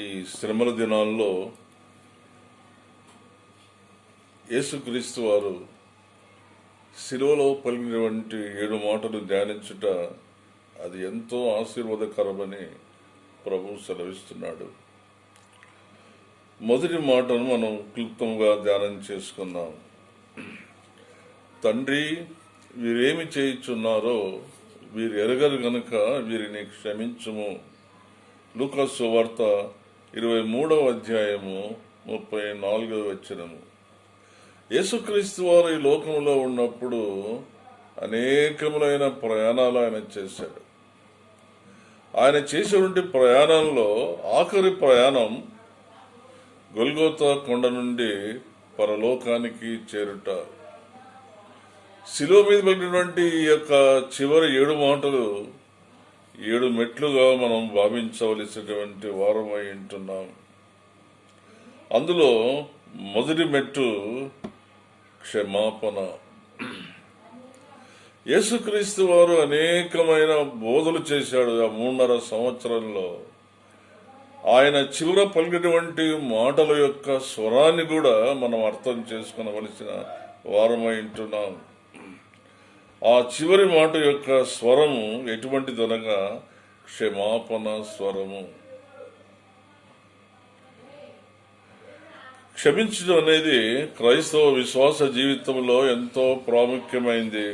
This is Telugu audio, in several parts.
ఈ శ్రమల దినాల్లో యేసుక్రీస్తు వారు శిలువలో పలికినటువంటి ఏడు మాటలు ధ్యానించుట అది ఎంతో ఆశీర్వాదకరమని ప్రభు సెలవిస్తున్నాడు. మొదటి మాటను మనం క్లుప్తంగా ధ్యానం చేసుకున్నాం తండ్రి వీరేమి చేయుచున్నారో వీరు ఎరగరు గనుక వీరిని క్షమించము. లూకాసు వార్త ఇరవై మూడవ అధ్యాయము ముప్పై నాలుగవ వచ్చినము యేసుక్రీస్తు వారు ఈ లోకంలో ఉన్నప్పుడు అనేకములైన ప్రయాణాలు ఆయన చేశాడు. ఆయన చేసినటువంటి ప్రయాణంలో ఆఖరి ప్రయాణం గొల్గోతా కొండ నుండి పరలోకానికి చేరుట. శిలువ మీద పెట్టినటువంటి ఈ యొక్క చివరి ఏడు మాటలు ఏడు మెట్లుగా మనం భావించవలసినటువంటి వారమై ఉంటున్నాం. అందులో మొదటి మెట్టు క్షమాపణ. యేసుక్రీస్తు వారు అనేకమైన బోధలు చేశాడు ఆ మూడున్నర సంవత్సరంలో. ఆయన చివర పలికినటువంటి మాటల యొక్క స్వరాన్ని కూడా మనం అర్థం చేసుకునవలసిన వారమై ఉంటున్నాం. ఆ చివరి మాట యొక్క స్వరము ఎటువంటిదనగా క్షమాపణ స్వరము. క్షమించడం అనేది క్రైస్తవ విశ్వాస జీవితంలో ఎంతో ప్రాముఖ్యమైంది.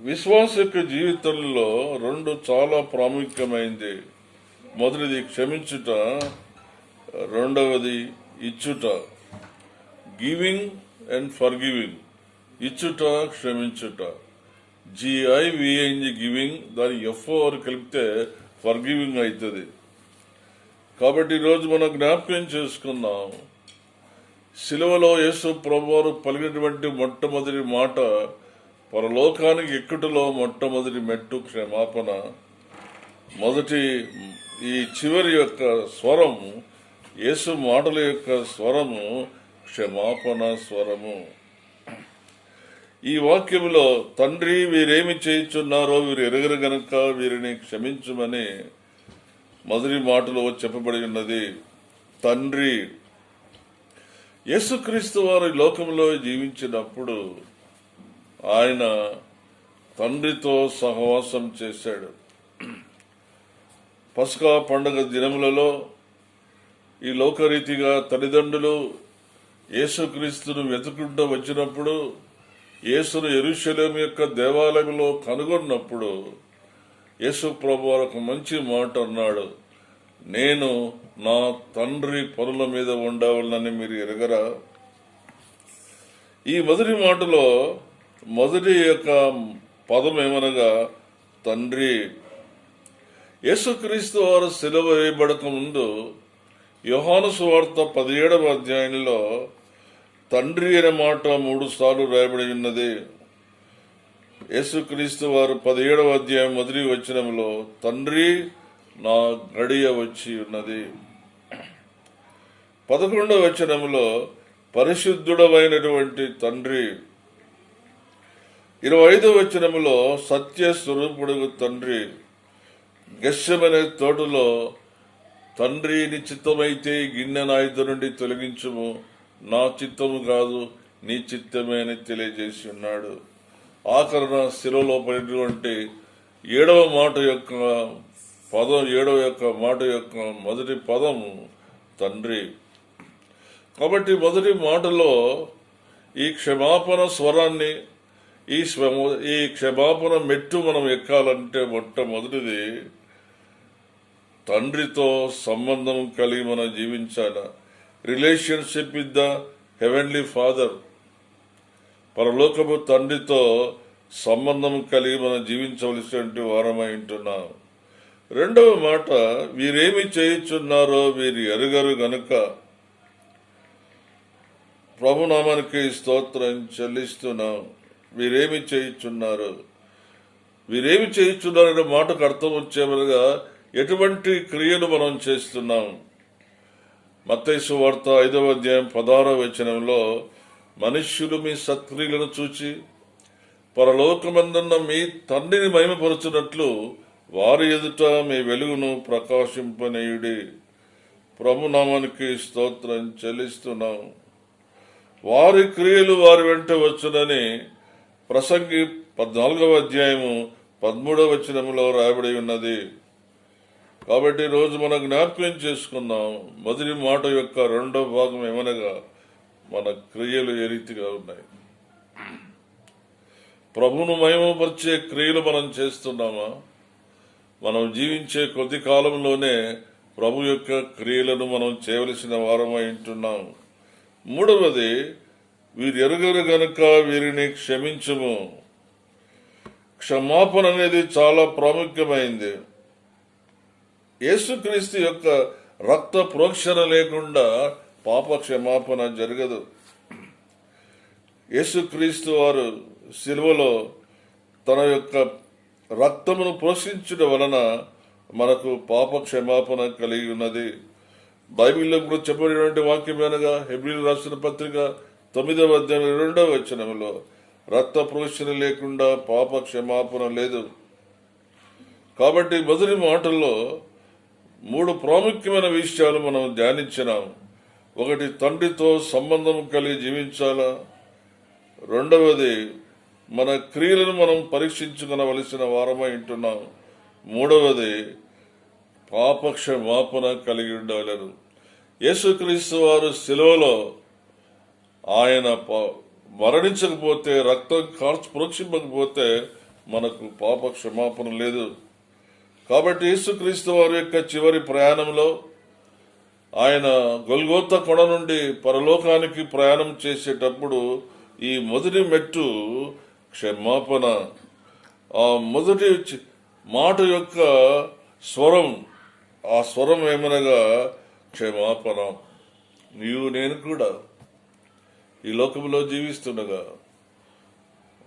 విశ్వాస యొక్క జీవితంలో రెండు చాలా ప్రాముఖ్యమైంది. మొదటిది క్షమించుట రెండవది ఇచ్చుట. గివింగ్ అండ్ ఫర్ గివింగ్ ఇచ్చుట క్షమించుట. జిఐ విఐంజి గివింగ్ దాని ఎఫ్ఓఆర్ కలిపితే ఫర్ గివింగ్ అవుతుంది కాబట్టి ఈరోజు మనం జ్ఞాపకం చేసుకుందాం. శిలువలో యేసు ప్రభువారు పలికినటువంటి మొట్టమొదటి మాట పరలోకానికి ఎక్కుటలో మొట్టమొదటి మెట్టు క్షమాపణ. మొదటి ఈ చివరి యొక్క స్వరము యేసు మాటల యొక్క స్వరము క్షమాపణ స్వరము. ఈ వాక్యములో తండ్రి వీరేమి చేయించున్నారో వీరు ఎరగరు గనక వీరిని క్షమించుమని మొదటి మాటలో చెప్పబడి ఉన్నది. తండ్రి యేసుక్రీస్తు వారి లోకంలో జీవించినప్పుడు ఆయన తండ్రితో సహవాసం చేశాడు. పసుకా పండుగ దినములలో ఈ లోకరీతిగా తల్లిదండ్రులు యేసుక్రీస్తును వెతుకుంటూ వచ్చినప్పుడు యేసును ఎరుశలేం యొక్క దేవాలయంలో కనుగొన్నప్పుడు యేసు ప్రభు వారు ఒక మంచి మాట అన్నాడు. నేను నా తండ్రి పనుల మీద ఉండవాలని మీరు ఎరగరా? ఈ మొదటి మాటలో మొదటి యొక్క పదం ఏమనగా తండ్రి యేసుక్రీస్తు వారు సెలవు వేయబడక ముందు యోహాను సువార్త పదిహేడవ అధ్యాయంలో తండ్రి అనే మాట మూడు సార్లు రాయబడి ఉన్నది. యేసుక్రీస్తు వారు పదిహేడవ అధ్యాయం మొదటి వచ్చినంలో తండ్రి నా గడియ వచ్చి ఉన్నది. పదకొండవ వచనంలో పరిశుద్ధుడమైనటువంటి తండ్రి. ఇరవై ఐదవ వచనములో సత్య స్వరూపుడు తండ్రి. గశ్యమనే తోటలో తండ్రి నిశ్చితమైతే చిత్తమైతే గిన్నె నాయుధ నుండి తొలగించుము. నా చిత్తము కాదు నీ చిత్తమే అని తెలియజేసి ఉన్నాడు. ఆఖరణ శిలలో పడినటువంటి ఏడవ మాట యొక్క పదం ఏడవ యొక్క మాట యొక్క మొదటి పదము తండ్రి. కాబట్టి మొదటి మాటలో ఈ క్షమాపణ స్వరాన్ని ఈ ఈ క్షమాపణ మెట్టు మనం ఎక్కాలంటే మొట్టమొదటిది తండ్రితో సంబంధం కలిగి మనం జీవించాలా? Relationship with the heavenly father. పరలోకపు తండ్రితో సంబంధం కలిగి మనం జీవించవలసినటువంటి వారమై ఉంటున్నాం. రెండవ మాట వీరేమి చేయుచున్నారో వీరు ఎరుగరు గనుక. ప్రభునామానికి స్తోత్రం చెల్లిస్తున్నాం. వీరేమి చేయుచున్నారు. వీరేమి చేయుచున్నారనే మాటకు అర్థం వచ్చేమనగా ఎటువంటి క్రియలు మనం చేస్తున్నాం? మత్తైసు వార్త ఐదవ అధ్యాయం పదహారవ వచనంలో మనుష్యులు మీ సత్క్రియలను చూచి పరలోకమందున్న మీ తండ్రిని మహిమపరచునట్లు వారి ఎదుట మీ వెలుగును ప్రకాశింపనేయుడి. ప్రభునామానికి స్తోత్రం చెల్లిస్తున్నాం. వారి క్రియలు వారి వెంట వచ్చునని ప్రసంగి పద్నాలుగవ అధ్యాయము పదమూడవ వచనంలో రాయబడి ఉన్నది. కాబట్టి రోజు మనం జ్ఞాపకం చేసుకుందాం. మొదటి మాట యొక్క రెండో భాగం ఏమనగా మన క్రియలు ఏ రీతిగా ఉన్నాయి? ప్రభును మహిమపరిచే క్రియలు మనం చేస్తున్నామా? మనం జీవించే కొద్ది కాలంలోనే ప్రభు యొక్క క్రియలను మనం చేయవలసిన వారమై ఉంటున్నాం. మూడవది వీరు ఎరుగరు గనుక వీరిని క్షమించము. క్షమాపణ అనేది చాలా ప్రాముఖ్యమైంది. యేసుక్రీస్తు యొక్క రక్త ప్రోక్షణ లేకుండా పాప క్షమాపణ జరగదు. యేసుక్రీస్తు వారు సిలువలో తన యొక్క రక్తమును పోషించడం వలన మనకు పాప క్షమాపణ కలిగి ఉన్నది. బైబిల్లో కూడా చెప్పబడినటువంటి వాక్యం అనగా హెబ్రిల్ రాసిన పత్రిక తొమ్మిదవ అధ్యాయం రెండవ వచనంలో రక్త ప్రోక్షణ లేకుండా పాప క్షమాపణ లేదు. కాబట్టి మొదటి మాటల్లో మూడు ప్రాముఖ్యమైన విషయాలు మనం ధ్యానించినాం. ఒకటి తండ్రితో సంబంధం కలిగి జీవించాలా? రెండవది మన క్రియలను మనం పరీక్షించుకునవలసిన వారమై ఉంటున్నాం. మూడవది పాపక్షమాపణ కలిగి ఉండవలను యేసుక్రీస్తు వారు శిలవలో ఆయన మరణించకపోతే రక్తం కార్చు ప్రోక్షింపకపోతే మనకు పాప క్షమాపణ లేదు. కాబట్టి యేసుక్రీస్తు వారి యొక్క చివరి ప్రయాణంలో ఆయన గొల్గోత కొడ నుండి పరలోకానికి ప్రయాణం చేసేటప్పుడు ఈ మొదటి మెట్టు క్షమాపణ. ఆ మొదటి చి- మాట యొక్క స్వరం ఆ స్వరం ఏమనగా క్షమాపణ. నీవు నేను కూడా ఈ లోకంలో జీవిస్తుండగా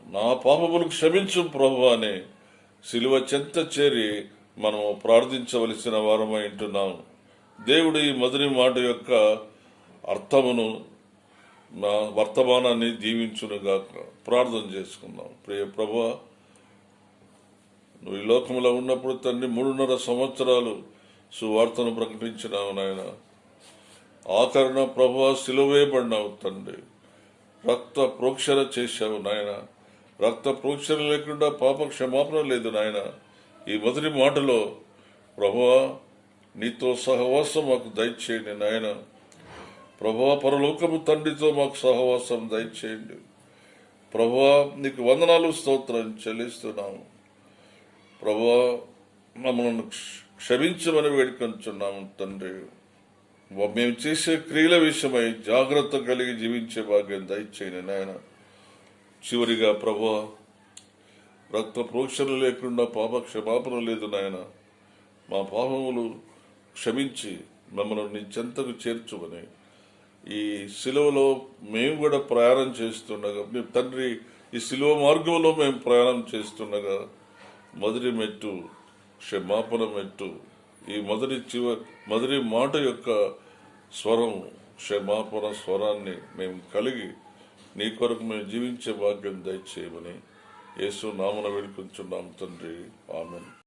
నా పాపములు క్షమించు ప్రభు అని సిలువ చెంత చేరి మనం ప్రార్థించవలసిన వారమై ఉంటున్నాం. దేవుడు ఈ మొదటి మాట యొక్క అర్థమును నా వర్తమానాన్ని దీవించునుగాక. ప్రార్థన చేసుకుందాం. ప్రియ ప్రభు నువ్వు ఈ లోకంలో ఉన్నప్పుడు తండ్రి మూడున్నర సంవత్సరాలు సువార్తను ప్రకటించినావు నాయన. ఆకరణ ప్రభు సిలువేయబడినావు తండ్రి. రక్త ప్రోక్షణ చేశావు నాయన. రక్త ప్రోక్షణ లేకుండా పాప క్షమాపణ లేదు నాయన. ఈ మొదటి మాటలో ప్రభువా నీతో సహవాసం మాకు దయచేయండి నాయన. ప్రభువా పరలోకము తండ్రితో మాకు సహవాసం దయచేయండి. ప్రభువా నీకు వందనాలు స్తోత్రం చెల్లిస్తున్నాము. ప్రభువా మమ్మల్ని క్ష- క్షమించమని వేడుకొంచున్నాము తండ్రి. మేము చేసే క్రియల విషయమై జాగ్రత్త కలిగి జీవించే భాగ్యం దయచేయండి నాయన. చివరిగా ప్రభువా రక్త ప్రోక్షణ లేకుండా పాప క్షమాపణ లేదు నాయన. మా పాపములు క్షమించి మమ్మల్ని నీ చెంతకు చేర్చుమని ఈ సిలువలో మేము కూడా ప్రయాణం చేస్తుండగా మీ తండ్రి ఈ సిలువ మార్గంలో మేము ప్రయాణం చేస్తుండగా మొదటి మెట్టు క్షమాపణ మెట్టు ఈ మొదటి చివ మొదటి మాట యొక్క స్వరం క్షమాపణ స్వరాన్ని మేము కలిగి నీ కొరకు మేము జీవించే భాగ్యం దయచేయమని యేసు నామన వేడుకుంటున్నాం తండ్రి. ఆమెను.